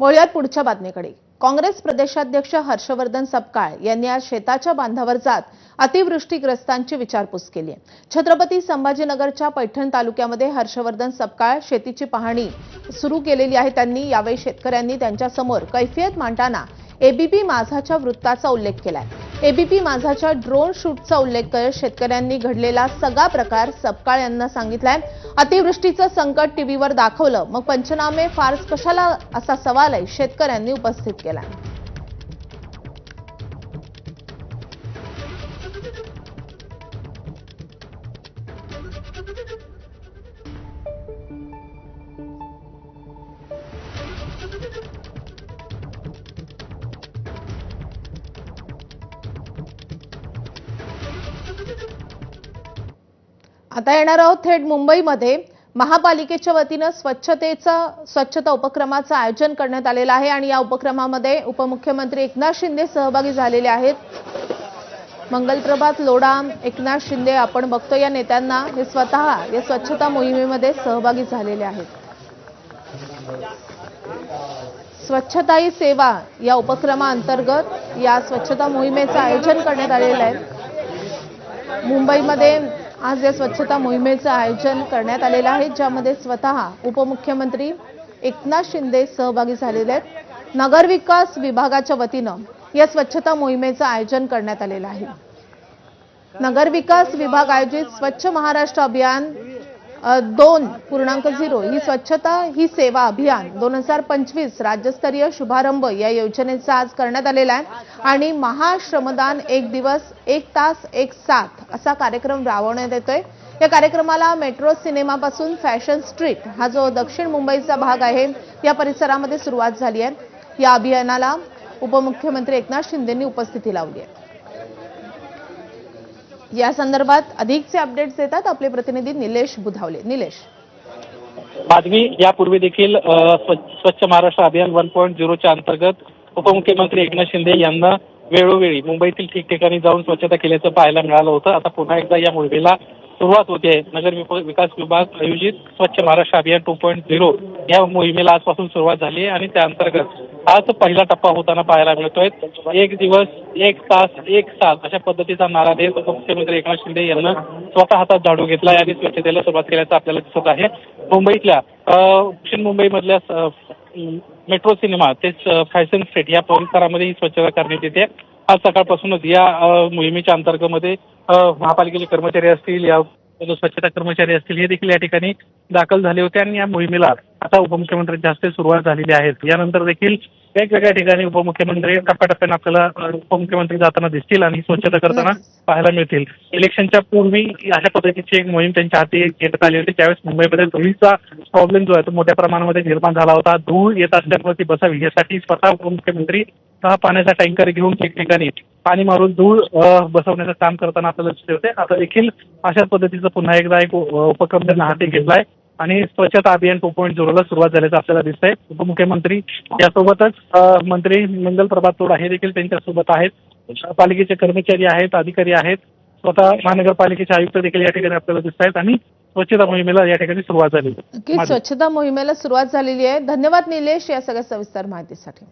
वळूयात पुढच्या बातमीकडे. काँग्रेस प्रदेशाध्यक्ष हर्षवर्धन सपकाळ यांनी आज शेताच्या बांधावर जात अतिवृष्टीग्रस्तांची विचारपूस केली आहे. छत्रपती संभाजीनगरच्या पैठण तालुक्यामध्ये हर्षवर्धन सपकाळ शेतीची पाहणी सुरू केलेली आहे. त्यांनी यावेळी शेतकऱ्यांनी त्यांच्यासमोर कैफियत मांडताना एबीपी माझाच्या वृत्ताचा उल्लेख केलाय. एबीपी माझाच्या ड्रोन शूटचा उल्लेख करत शेतकऱ्यांनी घडलेला सगळा प्रकार सपकाळ यांना सांगितलाय. अतिवृष्टीचं संकट टीव्हीवर दाखवलं. मग पंचनामे फार्स कशाला असा सवालही शेतकऱ्यांनी उपस्थित केलाय. आता येणार आहोत थेट मुंबईमध्ये. महापालिकेच्या वतीनं स्वच्छतेचं स्वच्छता उपक्रमाचं आयोजन करण्यात आलेलं आहे आणि या उपक्रमामध्ये उपमुख्यमंत्री एकनाथ शिंदे सहभागी झालेले आहेत. मंगलप्रभात लोढा एकनाथ शिंदे आपण बघतो या नेत्यांना हे स्वतः या स्वच्छता मोहिमेमध्ये सहभागी झालेले आहेत. स्वच्छता ही सेवा या उपक्रमाअंतर्गत या स्वच्छता मोहिमेचं आयोजन करण्यात आलेलं आहे. मुंबईमध्ये आज या स्वच्छता मोहिमेचं आयोजन करण्यात आलेलं आहे ज्यामध्ये स्वतः उपमुख्यमंत्री एकनाथ शिंदे सहभागी झालेले आहेत. नगरविकास विभागाच्या वतीनं या स्वच्छता मोहिमेचं आयोजन करण्यात आलेलं आहे. नगरविकास विभाग आयोजित स्वच्छ महाराष्ट्र अभियान दोन पूर्णांक झिरो ही स्वच्छता ही सेवा अभियान. दोन हजार पंचवीस राज्यस्तरीय शुभारंभ या योजनेचा आज करण्यात आलेला आहे. आणि महाश्रमदान एक दिवस एक तास एक साथ असा कार्यक्रम राबवण्यात येतोय. या कार्यक्रमाला मेट्रो सिनेमापासून फॅशन स्ट्रीट हा जो दक्षिण मुंबईचा भाग आहे या परिसरामध्ये सुरुवात झाली आहे. या अभियानाला उपमुख्यमंत्री एकनाथ शिंदेंनी उपस्थिती लावली आहे. या संदर्भात अधिकचे अपडेट्स देतात आपले प्रतिनिधी निलेश बुधावले. निलेश. माधवी यापूर्वी देखील स्वच्छ महाराष्ट्र अभियान वन पॉईंट झिरोच्या अंतर्गत उपमुख्यमंत्री एकनाथ शिंदे यांना वेळोवेळी मुंबईतील ठिकठिकाणी जाऊन स्वच्छता केल्याचं पाहायला मिळालं होतं. आता पुन्हा एकदा या मोहिमेला सुरुवात होते. आहे नगर विप- विकास विभाग आयोजित स्वच्छ महाराष्ट्र अभियान टू पॉईंट झिरो या मोहिमेला आजपासून सुरुवात झाली आहे आणि त्या अंतर्गत आज पहिला टप्पा होताना पाहायला मिळतोय. एक दिवस एक तास एक तास अशा पद्धतीचा नारा देत उपमुख्यमंत्री एकनाथ शिंदे यांना स्वतः हातात झाडू घेतला. आणि स्वच्छतेला सुरुवात केल्याचं आपल्याला दिसत आहे. मुंबईतल्या दक्षिण मुंबईमधल्या मेट्रो सिनेमा तेच फॅशन स्ट्रीट या परिसरामध्ये ही स्वच्छता करण्यात येते. आज सकाळपासूनच या मोहिमेच्या अंतर्गतमध्ये महापालिकेचे कर्मचारी असतील या स्वच्छता कर्मचारी असतील हे देखील या ठिकाणी दाखल झाले होते आणि या मोहिमेला आता उपमुख्यमंत्र्यांच्या हस्ते सुरुवात झालेली आहे. यानंतर देखील वेगवेगळ्या ठिकाणी उपमुख्यमंत्री टप्प्याटप्प्याने आपल्याला उपमुख्यमंत्री जाताना दिसतील आणि स्वच्छता करताना पाहायला मिळतील. इलेक्शनच्या पूर्वी अशा पद्धतीची एक मोहीम त्यांच्या हाती घेण्यात आली होती. त्यावेळेस मुंबईमध्ये धुळीचा प्रॉब्लेम जो आहे तो मोठ्या प्रमाणामध्ये निर्माण झाला होता. धूळ येत असल्यामुळे ती बसावी यासाठी स्वतः उपमुख्यमंत्री सहा पाण्याचा टँकर घेऊन ठिकठिकाणी पाणी मारून धूळ बसवण्याचं काम करताना आपल्याला दिसले होते. आता देखील अशाच पद्धतीचं पुन्हा एकदा एक उपक्रम त्यांना हाती घेतलाय आणि स्वच्छता अभियान टू पॉईंट झिरोला सुरुवात झाल्याचं आपल्याला दिसतंय. उपमुख्यमंत्री यासोबतच मंत्री मंगल प्रभात तोडा हे देखील त्यांच्यासोबत आहेत. पालिकेचे कर्मचारी आहेत अधिकारी आहेत. स्वतः महानगरपालिकेचे आयुक्त देखील या ठिकाणी आपल्याला दिसत आहेत आणि स्वच्छता मोहिमेला या ठिकाणी सुरुवात झाली. स्वच्छता मोहिमेला सुरुवात झालेली आहे. धन्यवाद निलेश या सगळ्या सविस्तर माहितीसाठी.